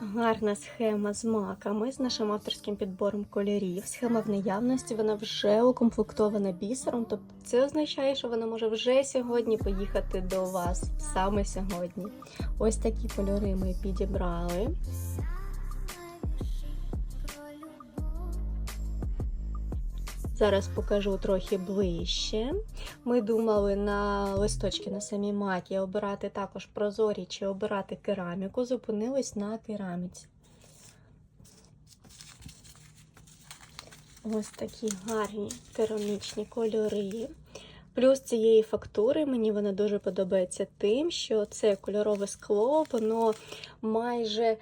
Гарна схема з маками, з нашим авторським підбором кольорів. Схема в наявності, вона вже укомплектована бісером. Тобто це означає, що вона може вже сьогодні поїхати до вас, саме сьогодні. Ось такі кольори ми підібрали. Зараз покажу трохи ближче. Ми думали на листочки на самі маки обирати також прозорі чи обирати кераміку. Зупинились на кераміці. Ось такі гарні керамічні кольори. Плюс цієї фактури мені вона дуже подобається тим, що це кольорове скло, воно майже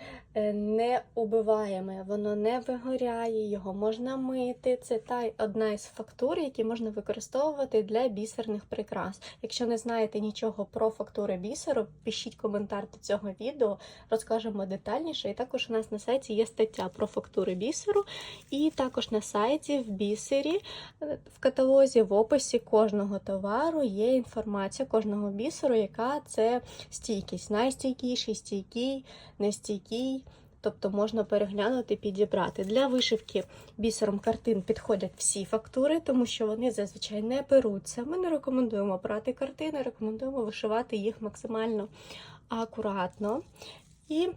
не убиваєме, воно не вигоряє, його можна мити. Це та одна із фактур, які можна використовувати для бісерних прикрас. Якщо не знаєте нічого про фактури бісеру, пишіть коментар до цього відео, розкажемо детальніше. І також у нас на сайті є стаття про фактури бісеру, і також на сайті в бісері е, в каталозі в описі кожного товару є інформація кожного бісеру, яка це стійкість. Найстійкіший, стійкий, нестійкий. Тобто можна переглянути, підібрати. Для вишивки бісером картин підходять всі фактури, тому що вони зазвичай не беруться. Ми не рекомендуємо брати картини, рекомендуємо вишивати їх максимально акуратно. І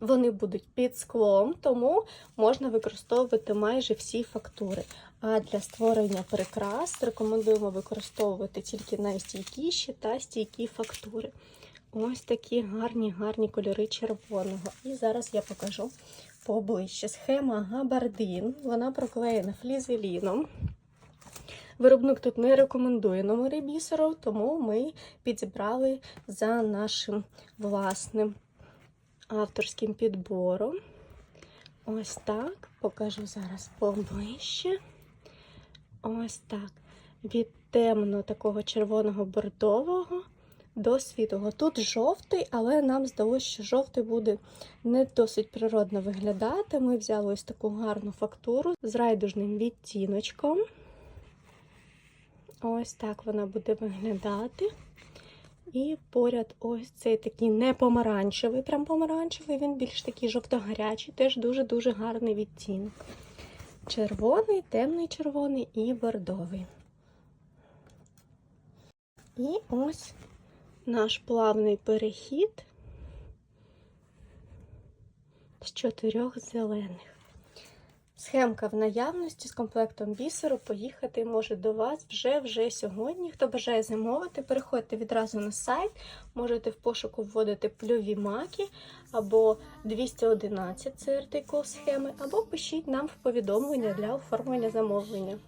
вони будуть під склом, тому можна використовувати майже всі фактури. А для створення прикрас рекомендуємо використовувати тільки найстійкіші та стійкі фактури. Ось такі гарні, гарні кольори червоного. І зараз я покажу поближче. Схема габардин. Вона проклеєна флізеліном. Виробник тут не рекомендує номери бісеру, тому ми підібрали за нашим власним авторським підбором. Ось так. Покажу зараз поближче. Ось так. Від темно такого червоного бордового до світлого. Тут жовтий, але нам здалося, що жовтий буде не досить природно виглядати. Ми взяли ось таку гарну фактуру з райдужним відтіночком. Ось так вона буде виглядати. І поряд ось цей такий не помаранчевий, прям помаранчевий, він більш такий жовто-гарячий, теж дуже-дуже гарний відтінок. Червоний, темний червоний і бордовий. І ось наш плавний перехід з чотирьох зелених. Схемка в наявності з комплектом бісеру поїхати може до вас вже-вже сьогодні. Хто бажає замовити, переходьте відразу на сайт, можете в пошуку вводити плюві маки або 211 це артикул схеми, або пишіть нам в повідомлення для оформлення замовлення.